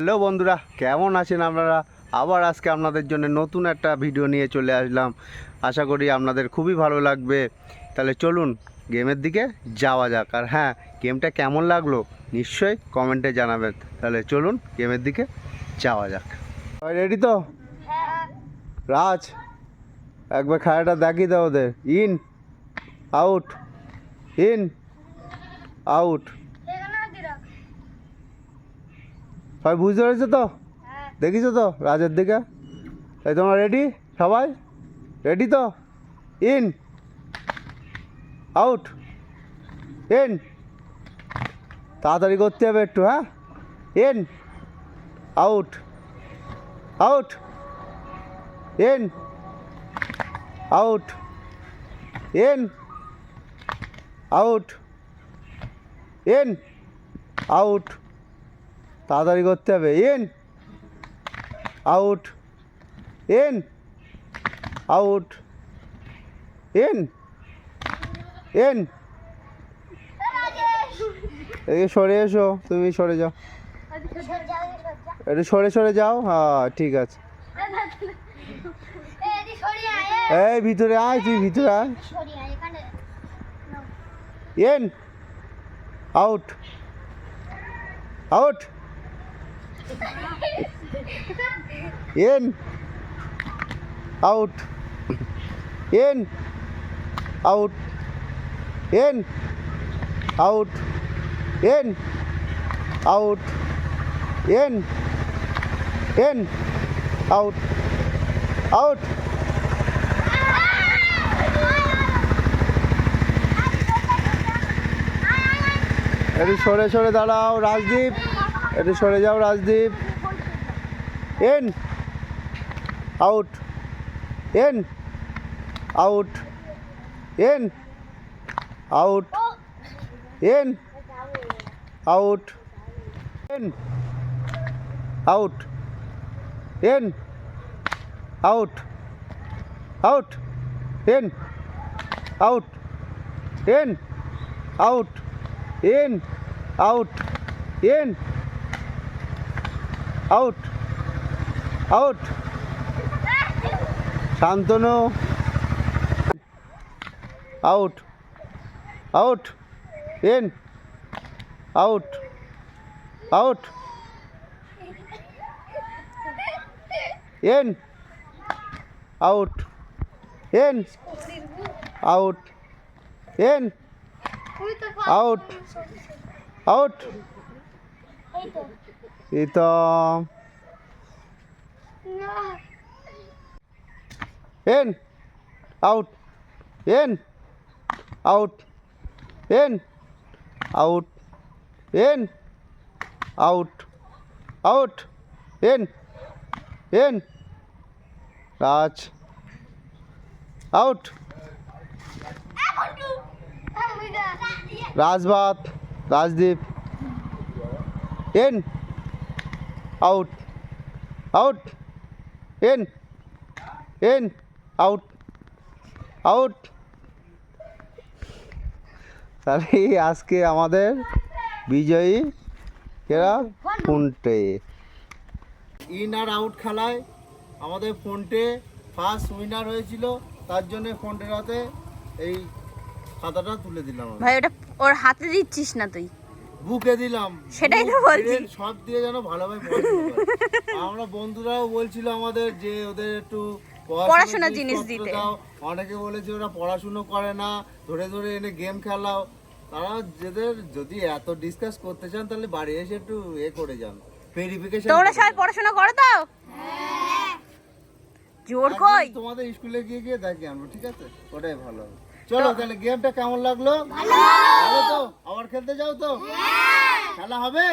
Hello বন্ধুরা কেমন আছেন আপনারা? আবার আজকে আপনাদের জন্য নতুন একটা ভিডিও নিয়ে চলে আসলাম। আশা করি আপনাদের খুবই ভালো লাগবে। তাহলে চলুন গেমের দিকে যাওয়া যাক। আর হ্যাঁ গেমটা কেমন লাগল নিশ্চয়ই কমেন্টে জানাবেন। তাহলে চলুন গেমের দিকে যাওয়া যাক। রেডি তো? রাজ একবার খেলাটা দেখিয়ে দাও ওদের। ইন আউট ইন আউট সবাই বুঝতে পেরেছ তো? দেখিছো তো? রাজের দিকে? এই তোমরা রেডি সবাই? রেডি তো? ইন আউট ইন তাড়াতাড়ি করতে হবে একটু হ্যাঁ? In out out in out in out in out তাড়াতাড়ি করতে হবে। In out in out in in সরে এসো, তুমি সরে যাও। একটু সরে সরে যাও? হ্যাঁ ঠিক আছে। এই, ভিতরে আয়, তুই ভিতরে আয়। In out out in out in out in out in out in in out out একটু সরে সরে দাঁড়াও রাজদীপ এটা সরে যাও Rajdeep in. Out. In. Out. In. Out. In. Out. In. Out. In. Out. Out. In. Out. In. Out. In. Out. In. Out. Out Santanu out out in out out in out in out in out out Dito. In. Out. In. Out. In. Out. In. Out. Out. In. In. Raj. Out. Rajbat. Rajdeep. In. Out. Out. In. In. Out. Out. তাহলে আজকে আমাদের বিজয়ী কেরা ফোনটে। In R out খেলায় আমাদের ফোনটে first winner হয়েছিল তার জন্য ফোনটের হাতে এই খাতাটা তুলে দিলাম ভাই ওটা ওর হাতে দিচ্ছিস না তুই? বুকে দিলাম। সেটাই তো বলছি। সব দিয়ে যেন ভালোভাবে পড়াশোনা আমরা বন্ধুরাও বলছিল আমাদের যে ওদের একটু পড়াশোনার জিনিস দিতে। অনেকে বলেছে ওরা পড়াশুনো করে না ধরে ধরে এনে গেম খেলাও। তারা যাদের যদি এত ডিসকাস করতে চান তাহলে বাড়ি এসে একটু এ করে যান। ভেরিফিকেশন তোমরা সবাই পড়াশোনা করো তো? জোর কই? তোমাদের স্কুলে গিয়ে গিয়ে দেখি আনব ঠিক আছে? ওটাই ভালো চলো তাহলে গেমটা কেমন লাগল? ভালো। তো? আবার খেলতে যাও তো? খেলা হবে?